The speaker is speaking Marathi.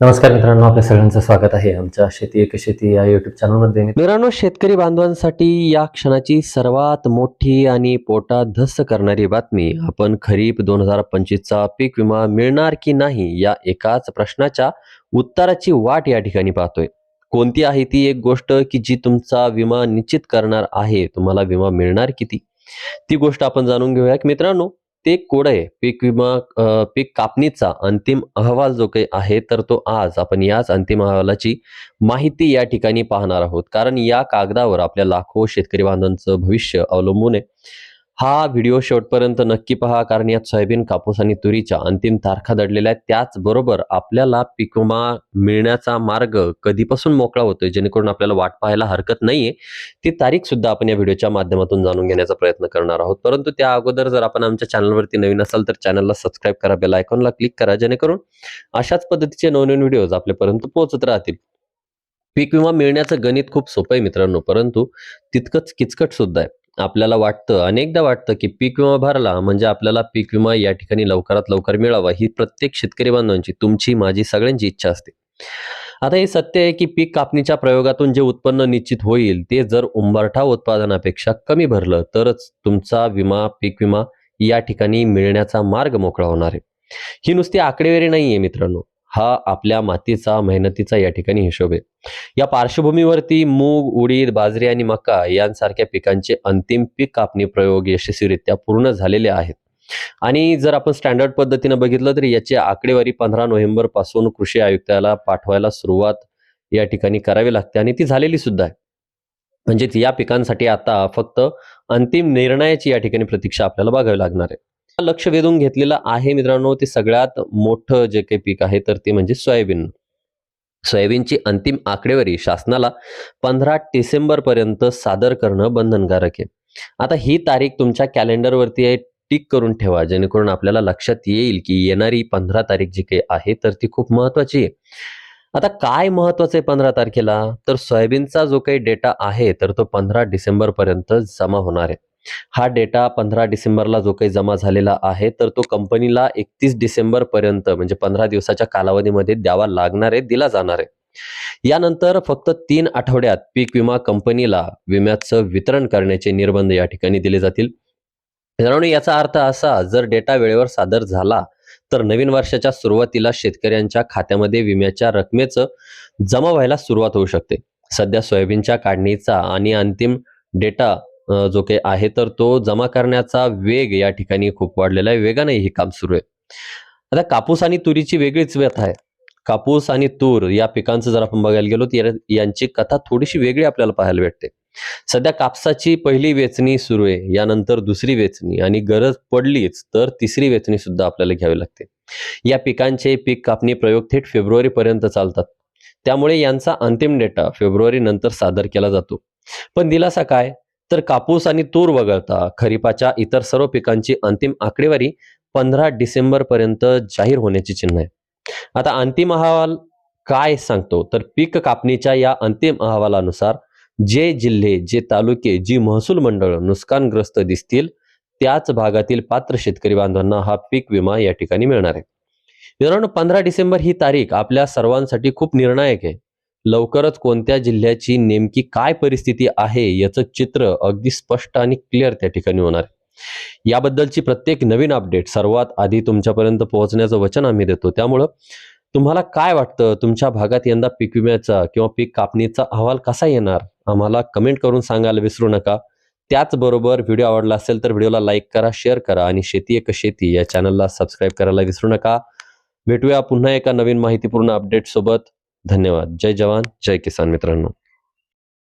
नमस्कार मित्रांनो आपल्या सगळ्यांचं स्वागत आहे आमच्या शेती एक शेती या युट्यूब चॅनलमध्ये मित्रांनो शेतकरी बांधवांसाठी या क्षणाची सर्वात मोठी आणि पोटात धस्त करणारी बातमी आपण खरीप दोन हजार पंचवीसचा पीक विमा मिळणार की नाही या एकाच प्रश्नाच्या उत्तराची वाट या ठिकाणी पाहतोय. कोणती आहे ती एक गोष्ट की जी तुमचा विमा निश्चित करणार आहे? तुम्हाला विमा मिळणार किती? ती गोष्ट आपण जाणून घेऊया की मित्रांनो. ते कोड पीक विमा पीक कापणीचा अंतिम अहवाल जो काही आहे तर तो आज आपण याच अंतिम अहवालाची माहिती या ठिकाणी पाहणार आहोत. कारण या कागदावर आपल्या लाखो शेतकरी बांधवांचं भविष्य अवलंबून आहे. हा व्हिडिओ शेवटपर्यंत नक्की पहा कारण यात सोयाबीन कापूस आणि तुरीच्या अंतिम तारखा दडलेल्या आहेत. त्याचबरोबर आपल्याला पीक विमा मिळण्याचा मार्ग कधीपासून मोकळा होतोय जेणेकरून आपल्याला वाट पाहायला हरकत नाहीये. ती तारीख सुद्धा आपण या व्हिडिओच्या माध्यमातून जाणून घेण्याचा प्रयत्न करणार आहोत. परंतु त्या अगोदर जर आपण आमच्या चॅनलवरती नवीन असाल तर चॅनलला सबस्क्राईब करा बेल आयकॉनला क्लिक करा जेणेकरून अशाच पद्धतीचे नवनवीन व्हिडिओज आपल्यापर्यंत पोहोचत राहतील. पीक विमा मिळण्याचं गणित खूप सोपं आहे मित्रांनो परंतु तितकंच किचकट सुद्धा आहे. आपल्याला वाटतं अनेकदा वाटतं की पीक विमा भरला म्हणजे आपल्याला पीक विमा या ठिकाणी लवकरात लवकर मिळावा ही प्रत्येक शेतकरी बांधवांची तुमची माझी सगळ्यांची इच्छा असते. आता हे सत्य आहे की पीक कापणीच्या प्रयोगातून जे उत्पन्न निश्चित होईल ते जर उंबरठा उत्पादनापेक्षा कमी भरलं तरच तुमचा विमा पीक विमा या ठिकाणी मिळण्याचा मार्ग मोकळा होणार आहे. ही नुसती आकडेवारी नाही आहे मित्रांनो. हा आपल्या मातीचा मेहनतीचा या ठिकाणी हिशोब आहे. या पार्श्वभूमीवरती मूग उडीद बाजरी आणि मका यांसारख्या पिकांचे अंतिम पीक कापणी प्रयोग यशस्वीरित्या पूर्ण झालेले आहेत. आणि जर आपण स्टँडर्ड पद्धतीनं बघितलं तर याची आकडेवारी पंधरा नोव्हेंबरपासून कृषी आयुक्ताला पाठवायला सुरुवात या ठिकाणी करावी लागते आणि ती झालेली सुद्धा आहे. म्हणजेच या पिकांसाठी आता फक्त अंतिम निर्णयाची या ठिकाणी प्रतीक्षा आपल्याला बघावी लागणार आहे. लक्ष वेधून घेतलेलं आहे मित्रांनो ते सगळ्यात मोठं जे काही पीक आहे तर ते म्हणजे सोयाबीन. सोयाबीनची अंतिम आकडेवारी शासनाला पंधरा डिसेंबर पर्यंत सादर करणं बंधनकारक आहे. आता ही तारीख तुमच्या कॅलेंडरवरती आहे टिक करून ठेवा जेणेकरून आपल्याला लक्षात येईल की येणारी पंधरा तारीख जी काही आहे तर ती खूप महत्वाची आहे. आता काय महत्वाचं आहे पंधरा तारखेला? तर सोयाबीनचा जो काही डेटा आहे तर तो पंधरा डिसेंबर पर्यंत जमा होणार आहे. हा डेटा पंधरा डिसेंबरला जो काही जमा झालेला आहे तर तो कंपनीला एकतीस डिसेंबर पर्यंत म्हणजे पंधरा दिवसाच्या कालावधीमध्ये द्यावा लागणार आहे दिला जाणार आहे. यानंतर फक्त तीन आठवड्यात पीक विमा कंपनीला विम्याचं वितरण करण्याचे निर्बंध या ठिकाणी दिले जातील. मित्रांनो याचा अर्थ असा जर डेटा वेळेवर सादर झाला तर नवीन वर्षाच्या सुरुवातीला शेतकऱ्यांच्या खात्यामध्ये विम्याच्या रकमेचं जमा व्हायला सुरुवात होऊ शकते. सध्या सोयाबीनच्या काढणीचा आणि अंतिम डेटा जो काही आहे तर तो जमा करण्याचा वेग या ठिकाणी खूप वाढलेला आहे. वेगाने हे काम सुरू आहे. आता कापूस आणि तुरीची वेगळीच व्यथा आहे. कापूस आणि तूर या पिकांचं जर आपण बघायला गेलो तर यांची कथा थोडीशी वेगळी आपल्याला पाहायला भेटते. सध्या कापसाची पहिली वेचणी सुरू आहे यानंतर दुसरी वेचणी आणि गरज पडलीच तर तिसरी वेचणी सुद्धा आपल्याला घ्यावी लागते. या पिकांचे पीक कापणी प्रयोग थेट फेब्रुवारी पर्यंत चालतात. त्यामुळे यांचा अंतिम डेटा फेब्रुवारी नंतर सादर केला जातो. पण दिलासा काय? तर कापूस आणि तूर वगळता खरीपाच्या इतर सर्व पिकांची अंतिम आकडेवारी पंधरा डिसेंबर पर्यंत जाहीर होण्याची चिन्ह आहे. आता अंतिम अहवाल काय सांगतो? तर पीक कापणीच्या या अंतिम अहवालानुसार जे जिल्हे जे तालुके जी महसूल मंडळ नुकसानग्रस्त दिसतील त्याच भागातील पात्र शेतकरी बांधवांना हा पीक विमा या ठिकाणी मिळणार आहे. मित्रांनो पंधरा डिसेंबर ही तारीख आपल्या सर्वांसाठी खूप निर्णायक आहे. लवकरच कोणत्या जिल्ह्याची नेमकी काय परिस्थिती आहे याचं चित्र अगदी स्पष्ट आणि क्लिअर त्या ठिकाणी होणार आहे. याबद्दलची प्रत्येक नवीन अपडेट सर्वात आधी तुमच्यापर्यंत पोहोचण्याचं वचन आम्ही देतो. त्यामुळं तुम्हाला काय वाटतं? तुमच्या भागात यंदा पीक विम्याचा किंवा पीक कापणीचा अहवाल कसा येणार? आम्हाला कमेंट करून सांगायला विसरू नका. त्याचबरोबर व्हिडिओ आवडला असेल तर व्हिडिओला लाईक करा शेअर करा आणि शेती एक शेती या चॅनलला सबस्क्राईब करायला विसरू नका. भेटूया पुन्हा एका नवीन माहितीपूर्ण अपडेट सोबत. धन्यवाद. जय जवान जय किसान मित्रांनो.